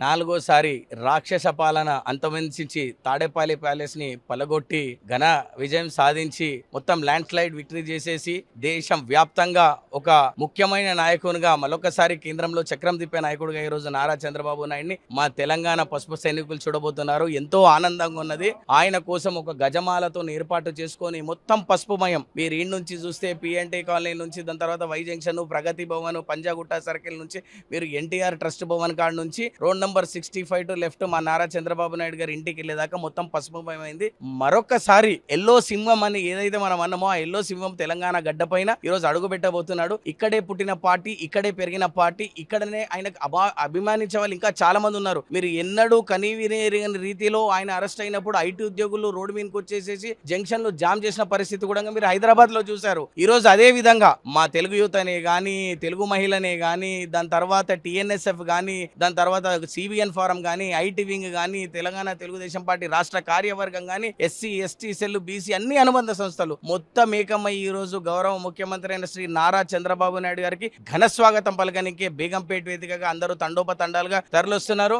నాలుగోసారి రాక్షస పాలన అంతమందించి తాడేపల్లి ప్యాలెస్ని పలగొట్టి ఘన విజయం సాధించి మొత్తం ల్యాండ్ స్లైడ్ విక్టరీ చేసేసి దేశం వ్యాప్తంగా ఒక ముఖ్యమైన నాయకునిగా మరొకసారి కేంద్రంలో చక్రం తిప్పే నాయకుడిగా ఈరోజు నారా చంద్రబాబు నాయుడిని మా తెలంగాణ పసుపు సైనికులు చూడబోతున్నారు. ఎంతో ఆనందంగా ఉన్నది. ఆయన కోసం ఒక గజమాలతో ఏర్పాటు చేసుకొని మొత్తం పసుపుమయం మీరు ఈ నుంచి చూస్తే పిఎన్టీ కాలనీ నుంచి దాని తర్వాత Y junction Pragathi Bhavan Panjagutta circle నుంచి మీరు ఎన్టీఆర్ ట్రస్ట్ భవన్ కాడ నుంచి road number sixty five to left మా నారా చంద్రబాబు నాయుడు గారి ఇంటికి వెళ్ళేదాకా మొత్తం పసుపుమయమైంది మరొకసారి ఎల్లో సింహం అని ఏదైతే మనం అన్నామో ఆ ఎల్లో సింహం తెలంగాణ గడ్డ పైన ఈ రోజు అడుగు పెట్టబోతున్నాడు. ఇక్కడే పుట్టిన పార్టీ ఇక్కడే పెరిగిన పార్టీ ఇక్కడనే ఆయనకు అభా అభిమానించే వాళ్ళు ఇంకా చాలా మంది ఉన్నారు. మీరు ఎన్నడూ కనీవిని రీతిలో ఆయన అరెస్ట్ అయినప్పుడు ఐటీ ఉద్యోగులు రోడ్డు మీదకి వచ్చేసేసి జంక్షన్లో జామ్ చేసిన పరిస్థితి కూడా మీరు హైదరాబాద్లో చూసారు ఈ రోజు అదే విధంగా మా తెలుగు యూత్ అనే గాని తెలుగు మహిళనే కానీ దాని తర్వాత టిఎన్ఎస్ఎఫ్ కానీ దాని తర్వాత సిబిఎన్ ఫారం కానీ ఐటీ వింగ్ కానీ తెలంగాణ తెలుగుదేశం పార్టీ రాష్ట్ర కార్యవర్గం కానీ ఎస్సీ ఎస్టీ సెల్ బీసీ అన్ని అనుబంధ సంస్థలు మొత్తం ఏకమై ఈ రోజు గౌరవ ముఖ్యమంత్రి అయిన శ్రీ నారా చంద్రబాబు నాయుడు గారికి ఘన స్వాగతం పలకనికే బేగంపేట వేదికగా అందరూ తండోపతండాలుగా తరలిస్తున్నారు.